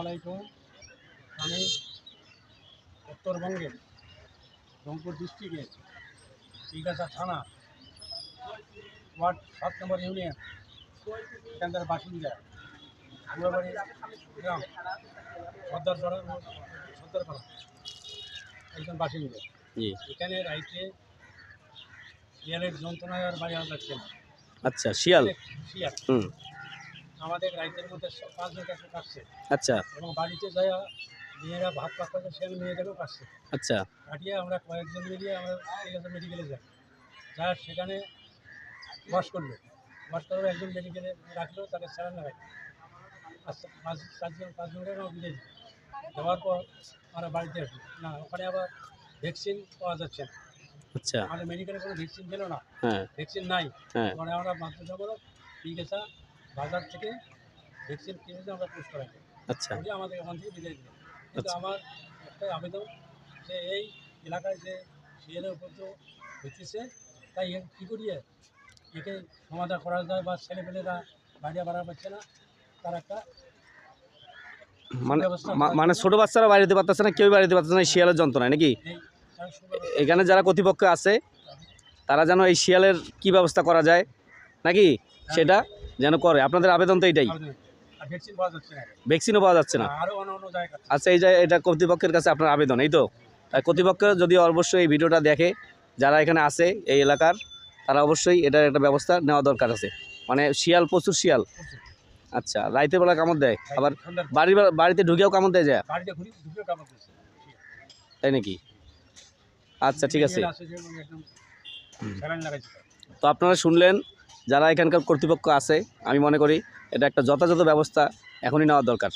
আলাইকুম। আমি উত্তরবঙ্গের রংপুর ডিস্ট্রিক্টের চিগাছা থানা ওয়ার্ড সাত নম্বর ইউনিয়ন এখানকার বাসিন্দা গুয়াবাড়ি গ্রাম সর্দারপাড়া সর্দারপাড়া একজন বাসিন্দা। এখানে রাইতে শিয়ালের যন্ত্রণায় আর বাড়ি না আচ্ছা শিয়াল? শিয়াল। হুম। আমাদের রাইতের মধ্যে স- পাঁচজন কাছে কাটছে। আচ্ছা। এবং বাড়িতে যায় মেয়েরা ভাত পাক করছে সে মেয়েদেরও কাটছে। আচ্ছা। কাটিয়ে আমরা কয়েকজন মিলিয়ে আমরা ঠিক আছে মেডিকেলে যাই। যা সেখানে ওয়াশ করল। ওয়াশ করার একজন মেডিকেলে রাখল তাকে স্যালান লাগাই পাঁচ চারজন পাঁচজনকে আমরা দিই দেওয়ার পর আমরা বাড়িতে আসি না ওখানে আবার ভ্যাকসিন পাওয়া যাচ্ছে না। আচ্ছা। আমাদের মেডিকেলে কোনো ভ্যাকসিন দিল না। ভ্যাকসিন নাই। হ্যাঁ। পরে আমরা বাধ্যতামূলক চিকিৎসা বাজার থেকে ভ্যাকসিন কিনে দিয়ে আমরা পুষ করাই আচ্ছা। আমাদের ওখান থেকে বিদায় দিল। কিন্তু আচ্ছা। আমার একটাই আবেদন যে এই এলাকায় যে শিয়ালের উপর তো হইতেছে তাই কী করিয়ে একে সমাধান করা যায় বা ছেলেপেলেরা বাইরে বাড়া পাচ্ছে না তার একটা মানে মানে ছোট বাচ্চারা বাড়িতে পারতেছে না কেউ বাড়িতে পারতেছে না এই শিয়ালের যন্ত্রণায় নাকি? এখানে যারা কর্তৃপক্ষ আছে তারা যেন এই শিয়ালের কি ব্যবস্থা করা যায় নাকি? সেটা? যেন করে। আপনাদের আবেদন তো না। ভ্যাকসিনও পাওয়া যাচ্ছে না। আচ্ছা এই যে এটা কর্তৃপক্ষের কাছে আপনার আবেদন এই তো? তাই কর্তৃপক্ষ যদি অবশ্যই এই ভিডিওটা দেখে যারা এখানে আছে এই এলাকার তারা অবশ্যই এটার একটা ব্যবস্থা নেওয়া দরকার আছে। মানে শিয়াল প্রচুর শিয়াল। আচ্ছা রাইতে বেলা কামড় দেয়। আবার বাড়ির বাড়িতে ঢুকেও কামড় দেয় যায় তাই নাকি? আচ্ছা ঠিক আছে। তো আপনারা শুনলেন যারা এখানকার কর্তৃপক্ষ আছে আমি মনে করি এটা একটা যথাযথ ব্যবস্থা এখনই নেওয়া দরকার।